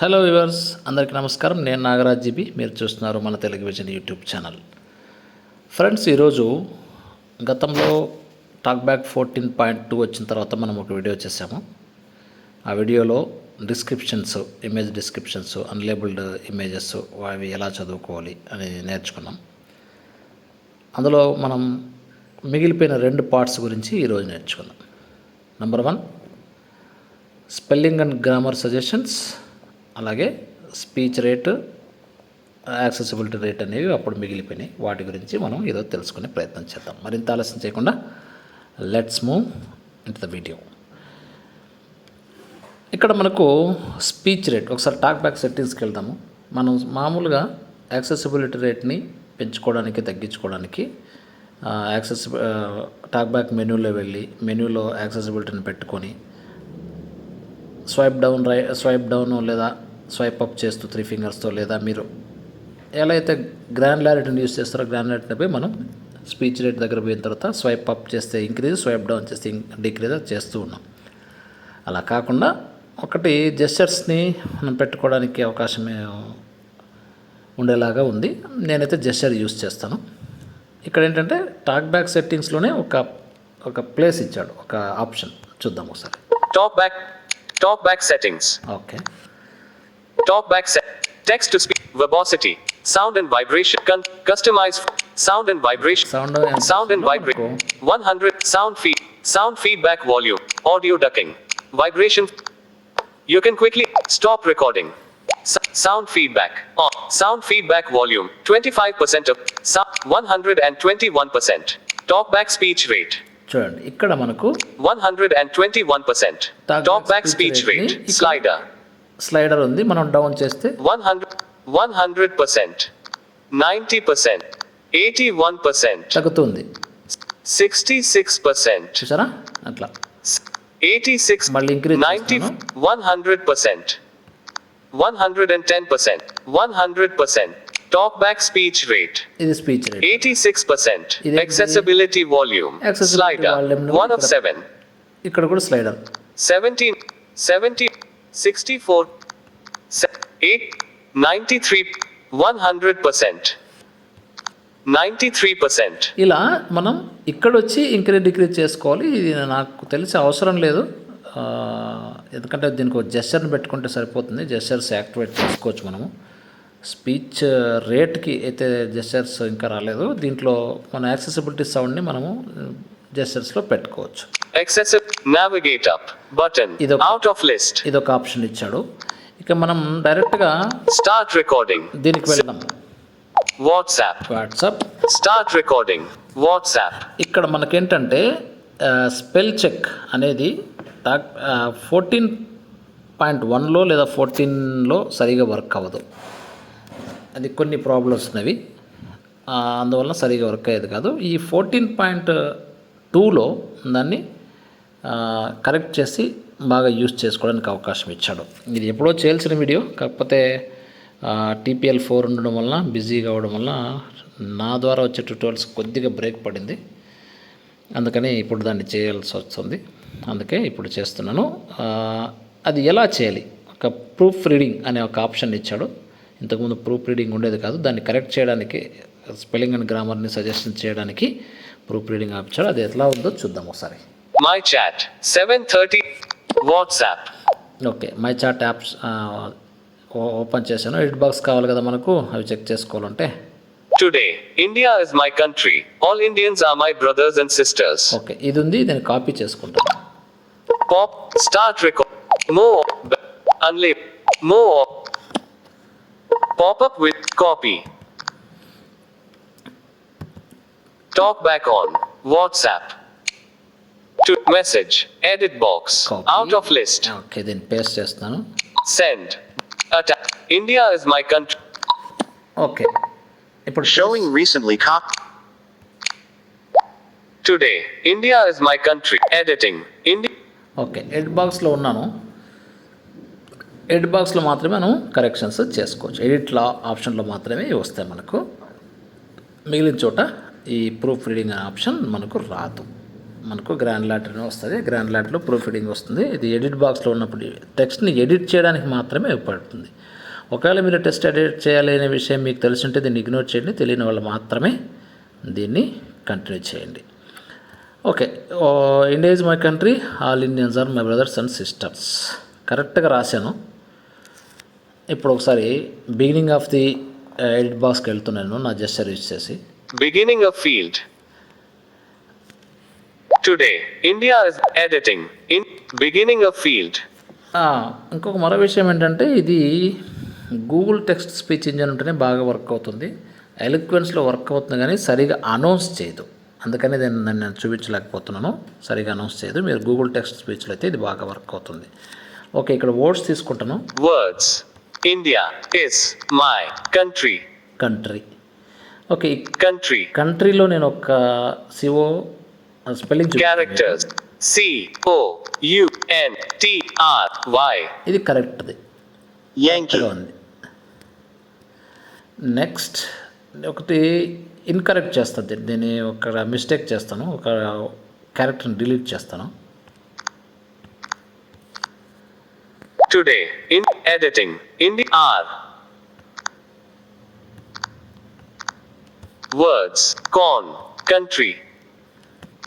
Hello viewers అందరికీ నమస్కారం. నేను నాగరాజ్ జీబీ. మీరు చూస్తున్నారు మన Telugu vision YouTube channel. Friends ఈరోజు గతంలో talk back fourteen point two వచ్చిన తర్వాత మనం ఒక వీడియో చేసాము ఆ వీడియోలో descriptions image descriptions unlabelled images అవి ఎలా చదువుకోవాలి అని నేర్చుకున్నాం. అందులో మనం మిగిలిపోయిన రెండు పార్ట్స్ గురించి ఈరోజు నేర్చుకుందాం. Number one spelling and grammar suggestions అలాగే స్పీచ్ రేటు యాక్సెసిబిలిటీ రేట్ అనేవి అప్పుడు మిగిలిపోయినాయి. వాటి గురించి మనం ఏదో తెలుసుకునే ప్రయత్నం చేద్దాం. మరింత ఆలస్యం చేయకుండా let's move into the video ఇక్కడ మనకు స్పీచ్ రేట్ ఒకసారి టాక్ బ్యాక్ సెట్టింగ్స్కి వెళ్దాము. మనం మామూలుగా యాక్సెసిబిలిటీ రేట్ని పెంచుకోవడానికి తగ్గించుకోవడానికి యాక్సెస్ టాక్ బ్యాక్ మెనూలో వెళ్ళి మెనూలో యాక్సెసిబిలిటీని పెట్టుకొని స్వైప్ డౌన్ రై స్వైప్ డౌన్ లేదా స్వైప్ అప్ చేస్తూ త్రీ ఫింగర్స్తో లేదా మీరు ఎలా అయితే గ్రాన్యులారిటీని యూస్ చేస్తారో గ్రాన్యులారిటీని పోయి మనం స్పీచ్ రేట్ దగ్గర పోయిన తర్వాత స్వైప్ అప్ చేస్తే ఇంక్రీజ్ స్వైప్ డౌన్ చేస్తే డిక్రీజ్ చేస్తూ ఉన్నాం. అలా కాకుండా ఒకటి జెస్చర్స్ని మనం పెట్టుకోవడానికి అవకాశం ఉండేలాగా ఉంది. నేనైతే జెస్చర్ యూస్ చేస్తాను. ఇక్కడ ఏంటంటే టాక్ బ్యాక్ సెట్టింగ్స్లోనే ఒక ఒక ప్లేస్ ఇచ్చాడు ఒక ఆప్షన్ చూద్దాం ఒకసారి. Talk back. Talk back settings. Okay Talk back set. Text to speech. Verbosity. Sound and vibration. Con- customize. Sound and vibration. Sound Sound and vibration. 100. Sound feed. Sound feedback volume. Audio ducking. Vibration. You can quickly stop recording. S- sound feedback. On. Sound feedback volume. 25% of. Sound. 121%. Talkback speech rate. చూడండి ఇక్కడ మనకు 121%. Talkback Talkback speech speech rate rate. ni- Slider. Slider slider ఉంది మనం down చేస్తే one hundred one hundred percent ninety percent eighty one percent తగ్గుతుంది. Sixty six percent అట్లా. Eighty six మళ్ళీ percent one hundred ten percent percent TalkBack speech rate eighty six percent volume slider one of seven ఇక్కడ కూడా slider. Seventeen seventy 17, 70, 64, se- 8, 93, 100%. 93%. ఇలా మనం ఇక్కడ వచ్చి increase decrease చేసుకోవాలి. ఇది నాకు తెలిసి అవసరం లేదు. ఎందుకంటే దీనికి ఒక జెస్చర్ని పెట్టుకుంటే సరిపోతుంది. జెస్చర్స్ యాక్టివేట్ చేసుకోవచ్చు మనము. స్పీచ్ రేట్కి అయితే జెస్చర్స్ ఇంకా రాలేదు. దీంట్లో మన యాక్సెసిబిలిటీ సౌండ్ని మనము జెస్చర్స్లో పెట్టుకోవచ్చు. Navigate up. Button. ఇదొక- Out of list. ఇది ఒక ఆప్షన్ ఇచ్చాడు ఇక మనం డైరెక్ట్గా Start recording. దీనికి వెళ్దాం WhatsApp. WhatsApp Start recording. WhatsApp. ఇక్కడ మనకేంటంటే స్పెల్ చెక్ అనేది ఫోర్టీన్ పాయింట్ వన్లో లేదా ఫోర్టీన్లో సరిగా వర్క్ అవ్వదు అది కొన్ని ప్రాబ్లమ్స్ ఉన్నవి ఆ, అందువలన సరిగా వర్క్ అయ్యేది కాదు ఈ ఫోర్టీన్ పాయింట్ టూలో దాన్ని కరెక్ట్ చేసి బాగా యూస్ చేసుకోవడానికి అవకాశం ఇచ్చాడు. ఇది ఎప్పుడో చేయాల్సిన వీడియో కాకపోతే టీపీఎల్ ఫోర్ ఉండడం వలన బిజీగా అవడం వల్ల నా ద్వారా వచ్చే ట్యూటోరియల్స్ కొద్దిగా బ్రేక్ పడింది. అందుకని ఇప్పుడు దాన్ని చేయాల్సి వస్తుంది. అందుకే ఇప్పుడు చేస్తున్నాను. అది ఎలా చేయాలి? ఒక ప్రూఫ్ రీడింగ్ అనే ఒక ఆప్షన్ ఇచ్చాడు. ఇంతకుముందు ప్రూఫ్ రీడింగ్ ఉండేది కాదు. దాన్ని కరెక్ట్ చేయడానికి స్పెల్లింగ్ అండ్ గ్రామర్ని సజెషన్ చేయడానికి ప్రూఫ్ రీడింగ్ ఆప్షన్. అది ఎట్లా ఉందో చూద్దాం ఒకసారి. My chat seven thirty WhatsApp okay my chat apps open చేశాను. ఎడిట్ బాక్స్ కావాలి కదా మనకు అవి చెక్ చేసుకోవాలంటే. Today India is my country all Indians are my brothers and sisters okay ఇది ఉంది దాన్ని కాపీ చేసుకుంటాను పాప్ స్టార్ట్ రికార్డ్ మో అన్లీ మో pop up with copy TalkBack on WhatsApp Message. Edit box. Copy. Out of list. Okay దీన్ని paste చేస్తాను Send. Attack. India is my country. Okay ఇప్పుడు Showing recently cop. Today, India is my country. Editing. India. Okay ఎడ్ బాక్స్లో ఉన్నాను ఎడ్ బాక్స్లో మాత్రమే మనం corrections చేసుకోవచ్చు ఎడిట్లో ఆప్షన్లో మాత్రమే వస్తాయి మనకు మిగిలిన చోట ఈ ప్రూఫ్ రీడింగ్ అనే ఆప్షన్ మనకు రాదు మనకు గ్రాండ్ లాటరీని వస్తుంది. గ్రాండ్ లాటరీలో ప్రూఫీడింగ్ వస్తుంది. ఇది ఎడిట్ బాక్స్లో ఉన్నప్పుడు టెక్స్ట్ని ఎడిట్ చేయడానికి మాత్రమే ఉపయోగపడుతుంది. ఒకవేళ మీరు టెస్ట్ ఎడిట్ చేయాలి అనే విషయం మీకు తెలిసింటే దీన్ని ఇగ్నోర్ చేయండి. తెలియని వాళ్ళు మాత్రమే దీన్ని కంటిన్యూ చేయండి. Okay India is my country all Indians are my brothers and sisters కరెక్ట్గా రాశాను. ఇప్పుడు ఒకసారి బిగినింగ్ ఆఫ్ ది ఎడిట్ బాక్స్కి వెళ్తున్నాను. నా జెస్చర్ యూజ్ చేసి. Beginning of field Today, India is editing. In beginning of field. ఆ, ఇంకొక మరో విషయం ఏంటంటే ఇది గూగుల్ టెక్స్ట్ స్పీచ్ ఇంజన్ ఉంటేనే బాగా వర్క్ అవుతుంది ఎలిక్వెన్స్లో వర్క్ అవుతుంది కానీ సరిగా అనౌన్స్ చేయదు అందుకని నేను నేను నేను చూపించలేకపోతున్నాను సరిగా అనౌన్స్ చేయదు మీరు గూగుల్ టెక్స్ట్ స్పీచ్లో అయితే ఇది బాగా వర్క్ అవుతుంది ఓకే ఇక్కడ వర్డ్స్ తీసుకుంటాను Words. India is my country. Country okay Country. కంట్రీలో నేను ఒక CO spelling Characters. C O U N T R Y. ఇది కరెక్ట్ది Yankee. కరెక్ట్గా ఉంది నెక్స్ట్ ఒకటి ఇన్కరెక్ట్ చేస్తాను దీన్ని ఒక మిస్టేక్ చేస్తాను ఒక క్యారెక్టర్ని డిలీట్ చేస్తాను Today, in editing, India R. Words, corn, country.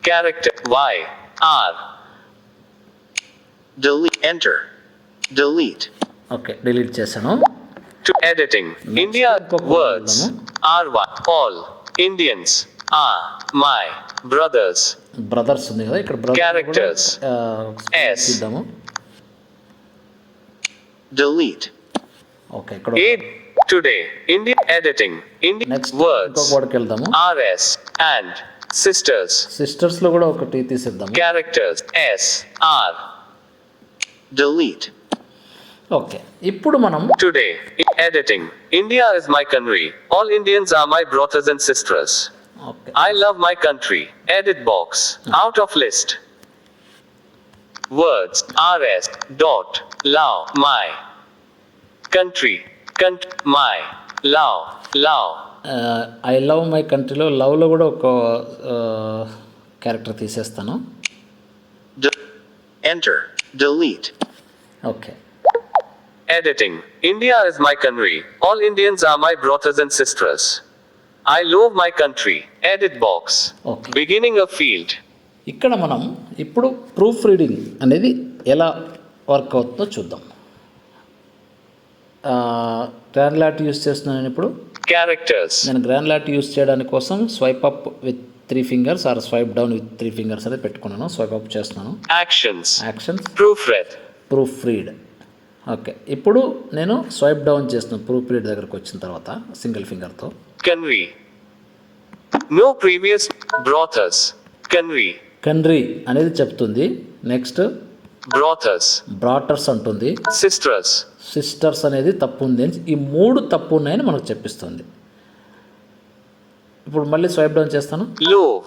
Character, Y, R. Delete. Enter. Delete. Okay delete చేశాను To editing, India, words, R, Y, all, Indians, are, my, brothers, brothers ఉంది కదా ఇక్కడ బ్రదర్ Characters. S. ఇద్దాము Delete. Okay ఇక్కడ aid, today, India, editing, India, next ఇంకొక words, వర్డ్కి వెళ్దాము RS, and, sisters, సిస్టర్స్లో కూడా ఒకటి తీసేద్దాము characters, S, R. Delete. Okay ఇప్పుడు మనం Today, in editing, India is my country. All Indians are my brothers and sisters. Okay I love my country. Edit box. Out of list. Words. RS. Dot. Lao. My. Country. Count. My. Lao. Lao. I love my కంట్రీలో లవ్లో కూడా ఒక uh, character తీసేస్తాను. Enter delete okay editing India is my country all Indians are my brothers and sisters I love my country edit box okay beginning of field ఇక్కడ మనం ఇప్పుడు proof reading అనేది ఎలా వర్క్ అవుతుందో చూద్దాం. Uh, టాన్లాట్ యూస్ చేస్తున్నాను ఇప్పుడు. Characters. నేను గ్రాండ్ లాట్ యూస్ చేయడానికి కోసం swipe up with three fingers or swipe down with three fingers అనేది పెట్టుకున్నాను స్వైప్ అప్ చేస్తున్నాను Actions. Actions Proofread. Proofread okay ఇప్పుడు నేను స్వైప్ డౌన్ చేస్తున్నాను ప్రూఫ్ రీడ్ దగ్గరకు వచ్చిన తర్వాత సింగిల్ ఫింగర్తో Canry. No previous brothers. Canry. కండ్రీ అనేది చెప్తుంది నెక్స్ట్ Brothers. బ్రాటర్స్ అంటుంది. Sisters. సిస్టర్స్ అనేది తప్పు ఉంది అని ఈ మూడు తప్పు ఉన్నాయని మనకు చెప్పిస్తుంది. ఇప్పుడు మళ్ళీ స్వైప్ డౌన్ చేస్తాను. Love.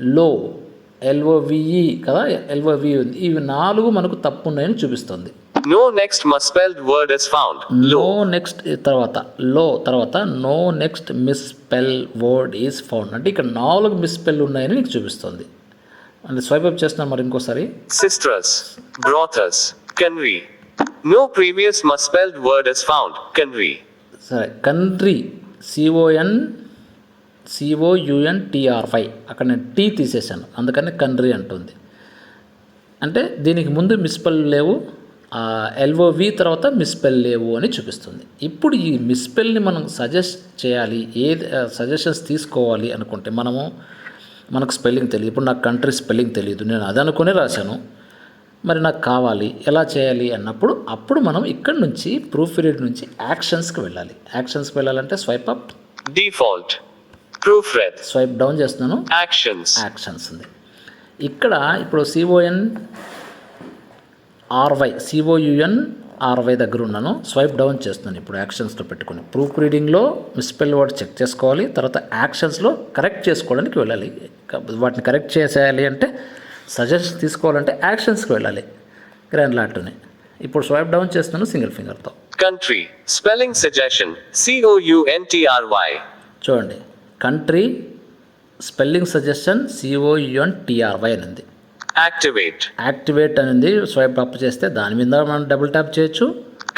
లో ఎల్ఓవిఈ కదా? ఎల్ఓవి ఉంది. ఇవి నాలుగు మనకు తప్పు ఉన్నాయని చూపిస్తుంది. No next misspelled word is found. లో నెక్స్ట్ తర్వాత. లో తర్వాత no next misspell word is found అంటే ఇక్కడ నాలుగు మిస్పెల్ ఉన్నాయని నీకు చూపిస్తుంది. అంటే స్వైప్ అప్ చేస్తున్నాను మరి ఇంకోసారి Sisters. Brothers. Canry. No previous misspelled word is found. Canry. సరే కంట్రీ సిఓఎన్ సిఓయుఎన్ టిఆర్ఫై అక్కడ నేను టీ తీసేశాను అందుకని కంట్రీ అంటుంది అంటే దీనికి ముందు మిస్పెల్ లేవు ఎల్ఓవి తర్వాత మిస్పెల్ లేవు అని చూపిస్తుంది ఇప్పుడు ఈ మిస్పెల్ని మనం సజెస్ట్ చేయాలి ఏది సజెషన్స్ తీసుకోవాలి అనుకుంటే మనము మనకు స్పెల్లింగ్ తెలియదు ఇప్పుడు నాకు కంట్రీ స్పెల్లింగ్ తెలియదు నేను అది అనుకునే రాశాను మరి నాకు కావాలి ఎలా చేయాలి అన్నప్పుడు అప్పుడు మనం ఇక్కడ నుంచి ప్రూఫ్ పీరియడ్ నుంచి యాక్షన్స్కి వెళ్ళాలి యాక్షన్స్కి వెళ్ళాలంటే swipe up Default. Proofread. Swipe down చేస్తున్నాను Actions. యాక్షన్స్ ఉంది ఇక్కడ ఇప్పుడు సిఓఎన్ ఆర్వై సిఓయుఎన్ ఆర్వై దగ్గర ఉన్నాను. స్వైప్ డౌన్ చేస్తున్నాను ఇప్పుడు యాక్షన్స్లో పెట్టుకుని. ప్రూఫ్ రీడింగ్లో మిస్పెల్ వర్డ్ చెక్ చేసుకోవాలి. తర్వాత యాక్షన్స్లో కరెక్ట్ చేసుకోవడానికి వెళ్ళాలి. వాటిని కరెక్ట్ చేసేయాలి అంటే సజెషన్ తీసుకోవాలంటే యాక్షన్స్కి వెళ్ళాలి. గ్రాండ్ లాట్ని ఇప్పుడు స్వైప్ డౌన్ చేస్తున్నాను సింగిల్ ఫింగర్తో N T R Y. చూడండి. Country spelling suggestion COUN TRY అని ఉంది. Activate. యాక్టివేట్ అనేది స్వైప్ అప్ చేస్తే దాని మీద మనం డబుల్ ట్యాప్ చేయొచ్చు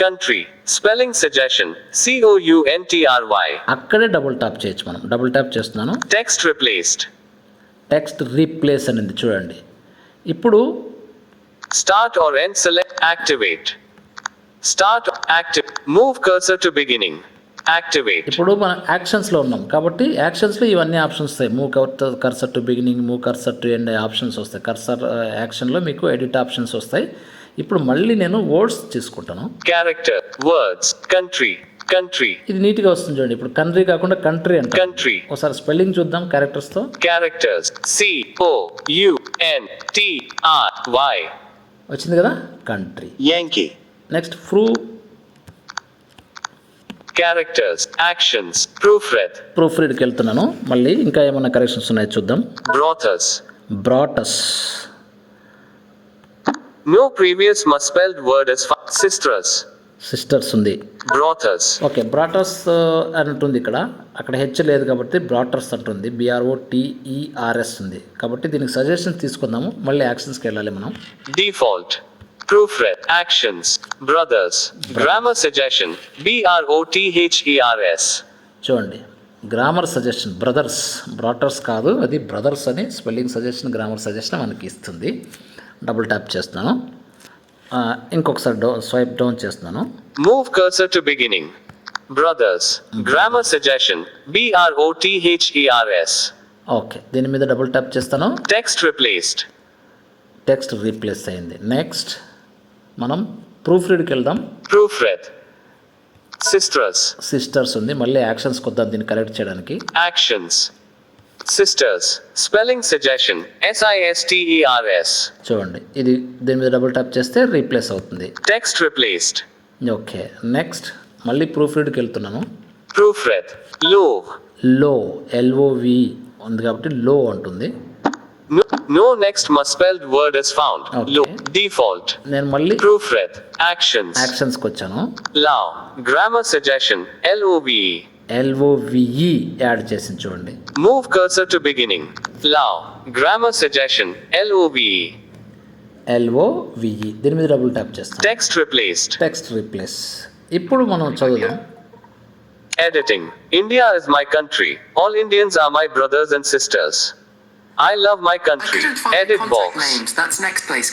Country. Spelling suggestion. C O U N T R Y. అక్కడే డబుల్ ట్యాప్ చేయొచ్చు మనం డబుల్ ట్యాప్ చేస్తున్నాను Text replaced. టెక్స్ట్ రీప్లేస్ అనేది చూడండి ఇప్పుడు Start or end select. Activate. Start. Active. Move cursor to beginning. Activate. ఇప్పుడు మనం యాక్షన్స్లో ఉన్నాం కాబట్టి యాక్షన్స్లో ఇవన్నీ ఆప్షన్స్ వస్తాయి move cursor to beginning move cursor to end options వస్తాయి కర్సర్ యాక్షన్లో మీకు ఎడిట్ ఆప్షన్స్ వస్తాయి ఇప్పుడు మళ్ళీ నేను వర్డ్స్ తీసుకుంటాను Character. Words. Country. Country. ఇది నీట్గా వస్తుంది చూడండి ఇప్పుడు కంట్రీ కాకుండా కంట్రీ అంట Country. ఒకసారి స్పెల్లింగ్ చూద్దాం క్యారెక్టర్స్తో Characters. C O U N T R Y. వచ్చింది కదా కంట్రీ Yankee. నెక్స్ట్ ఫ్రూ Characters. Actions. Proofread. ప్రూఫ్ రీడ్కి వెళ్తున్నాను మళ్ళీ ఇంకా ఏమైనా కరెక్షన్స్ ఉన్నాయో చూద్దాం. బ్రాటస్ No previous misspelled word is fi- sisters. Sisters ఉంది us. ఓకే బ్రాటర్స్ అని ఉంటుంది ఇక్కడ అక్కడ హెచ్ లేదు కాబట్టి బ్రాటర్స్ అంటుంది బిఆర్ఓ టీఈఆర్ఎస్ ఉంది కాబట్టి దీనికి సజెషన్స్ తీసుకుందాము మళ్ళీ యాక్షన్స్కి వెళ్ళాలి మనం proofread actions brothers. Grammar suggestion b r o t h e r s. చూడండి. గ్రామర్ సజెషన్ బ్రదర్స్ బ్రాటర్స్ కాదు అది బ్రదర్స్ అని స్పెల్లింగ్ సజెషన్ గ్రామర్ సజెషన్ మనకి ఇస్తుంది. డబుల్ ట్యాప్ చేస్తాను ఇంకొకసారి డో స్వైప్ డౌన్ చేస్తాను move cursor to beginning brothers grammar suggestion B OTHERS okay దీని మీద డబుల్ ట్యాప్ చేస్తాను. టెక్స్ట్ రిప్లేస్డ్ టెక్స్ట్ రిప్లేస్ అయింది. నెక్స్ట్ మనం ప్రూఫ్ రీడ్కి వెళ్దాం. Proofread. Sisters. సిస్టర్స్ ఉంది. మళ్ళీ యాక్షన్స్ కొద్దాం దీన్ని కరెక్ట్ చేయడానికి. S T E R S. చూడండి. ఇది దీని మీద డబుల్ ట్యాప్ చేస్తే రీప్లేస్ అవుతుంది. Text replaced. ఓకే నెక్స్ట్ మళ్ళీ ప్రూఫ్ రీడ్కి వెళ్తున్నాను. Proofread. Low. లో ఎల్ఓవి ఉంది కాబట్టి లో అంటుంది. Next misspelled word is found. Okay. Low. Default. నేను మళ్ళీ Proofread. Actions. యాక్షన్స్కి వచ్చాను Lao. Grammar suggestion. L O V E. LOVE add చేసింది చూడండి Move cursor to beginning. Lao. Grammar suggestion. L O V E. LOVE దీని మీద double tap చేస్తాను Text replaced. Text replace ఇప్పుడు మనం చదువుదాం Editing. India is my country. All Indians are my brothers and sisters. I love my country. Edit box. names. That's next place.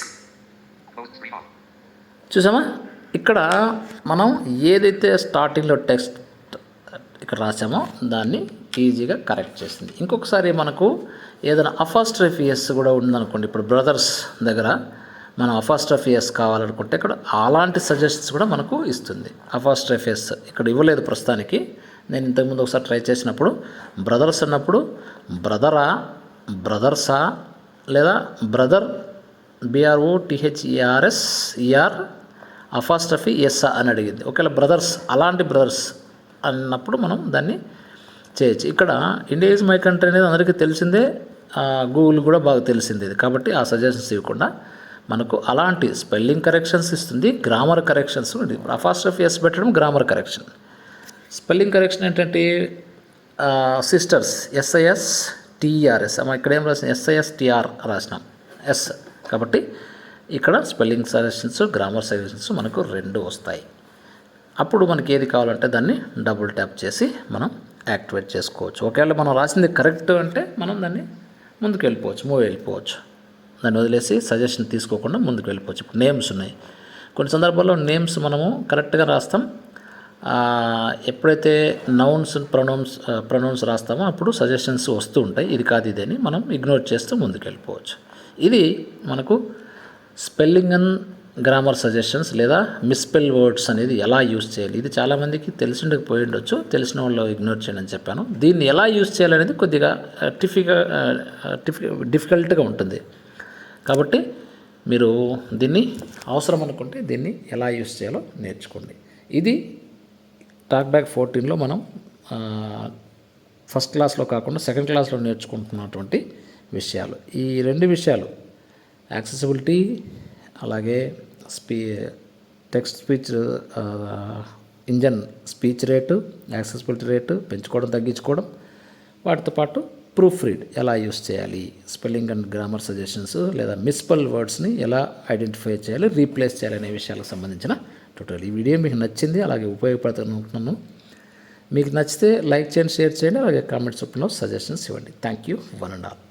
చూసామా ఇక్కడ మనం ఏదైతే స్టార్టింగ్లో టెక్స్ట్ ఇక్కడ రాసామో దాన్ని ఈజీగా కరెక్ట్ చేసింది ఇంకొకసారి మనకు ఏదైనా అఫాస్ట్రఫియస్ కూడా ఉందనుకోండి ఇప్పుడు బ్రదర్స్ దగ్గర మనం అఫాస్ట్రఫియస్ కావాలనుకుంటే ఇక్కడ అలాంటి సజెషన్స్ కూడా మనకు ఇస్తుంది అఫాస్ట్రఫియస్ ఇక్కడ ఇవ్వలేదు ప్రస్తుతానికి నేను ఇంతకుముందు ఒకసారి ట్రై చేసినప్పుడు బ్రదర్స్ అన్నప్పుడు బ్రదరా బ్రదర్సా లేదా brother B R O T H E R S E R అఫాస్టఫీ ఎస్ఆ అని అడిగింది. ఒకవేళ బ్రదర్స్ అలాంటి బ్రదర్స్ అన్నప్పుడు మనం దాన్ని చేయొచ్చు. ఇక్కడ ఇండియా ఈజ్ మై కంట్రీ అనేది అందరికీ తెలిసిందే. గూగుల్ కూడా బాగా తెలిసింది ఇది. కాబట్టి ఆ సజెషన్స్ ఇవ్వకుండా మనకు అలాంటి స్పెల్లింగ్ కరెక్షన్స్ ఇస్తుంది గ్రామర్ కరెక్షన్స్ ఇప్పుడు అఫాస్టఫీ ఎస్ పెట్టడం గ్రామర్ కరెక్షన్ స్పెల్లింగ్ కరెక్షన్ ఏంటంటే సిస్టర్స్ ఎస్ఐఎస్ టీఆర్ఎస్. ఇక్కడ ఏం రాసినాం? ఎస్ఐఎస్టీఆర్ రాసినాం. ఎస్. కాబట్టి ఇక్కడ స్పెల్లింగ్ సజెషన్స్ గ్రామర్ సజెషన్స్ మనకు రెండు వస్తాయి. అప్పుడు మనకి ఏది కావాలంటే దాన్ని డబుల్ ట్యాప్ చేసి మనం యాక్టివేట్ చేసుకోవచ్చు. ఒకవేళ మనం రాసింది కరెక్ట్ అంటే మనం దాన్ని ముందుకు వెళ్ళిపోవచ్చు మూవ్ వెళ్ళిపోవచ్చు. దాన్ని వదిలేసి సజెషన్ తీసుకోకుండా ముందుకు వెళ్ళిపోవచ్చు. ఇప్పుడు నేమ్స్ ఉన్నాయి. కొన్ని సందర్భాల్లో నేమ్స్ మనము కరెక్ట్గా రాస్తాం ఎప్పుడైతే నౌన్స్ ప్రొనౌన్స్ ప్రొనౌన్స్ రాస్తామో అప్పుడు సజెషన్స్ వస్తూ ఉంటాయి. ఇది కాదు ఇది అని మనం ఇగ్నోర్ చేస్తూ ముందుకెళ్ళిపోవచ్చు. ఇది మనకు స్పెల్లింగ్ అండ్ గ్రామర్ సజెషన్స్ లేదా మిస్పెల్ వర్డ్స్ అనేది ఎలా యూస్ చేయాలి? ఇది చాలామందికి తెలిసి ఉండకపోయి ఉండొచ్చు. తెలిసిన వాళ్ళు ఇగ్నోర్ చేయండి అని చెప్పాను. దీన్ని ఎలా యూస్ చేయాలనేది కొద్దిగా టిఫిగా డిఫికల్ట్గా ఉంటుంది. కాబట్టి మీరు దీన్ని అవసరం అనుకుంటే దీన్ని ఎలా యూస్ చేయాలో నేర్చుకోండి. ఇది టాక్ బ్యాక్ ఫోర్టీన్లో మనం ఫస్ట్ క్లాస్లో కాకుండా సెకండ్ క్లాస్లో నేర్చుకుంటున్నటువంటి విషయాలు. ఈ రెండు విషయాలు యాక్సెసిబిలిటీ అలాగే స్పీ text speech engine speech rate accessibility rate పెంచుకోవడం తగ్గించుకోవడం వాటితో పాటు ప్రూఫ్ రీడ్ ఎలా యూస్ చేయాలి స్పెల్లింగ్ అండ్ గ్రామర్ సజెషన్స్ లేదా మిస్పల్ వర్డ్స్ని ఎలా ఐడెంటిఫై చేయాలి రీప్లేస్ చేయాలి అనే విషయాలకు సంబంధించిన ట్యూటోరియల్ ఈ వీడియో మీకు నచ్చింది అలాగే ఉపయోగపడుతుంది అనుకుంటున్నాను. మీకు నచ్చితే లైక్ చేయండి షేర్ చేయండి అలాగే కామెంట్స్ రూపంలో సజెషన్స్ ఇవ్వండి. Thank you one and all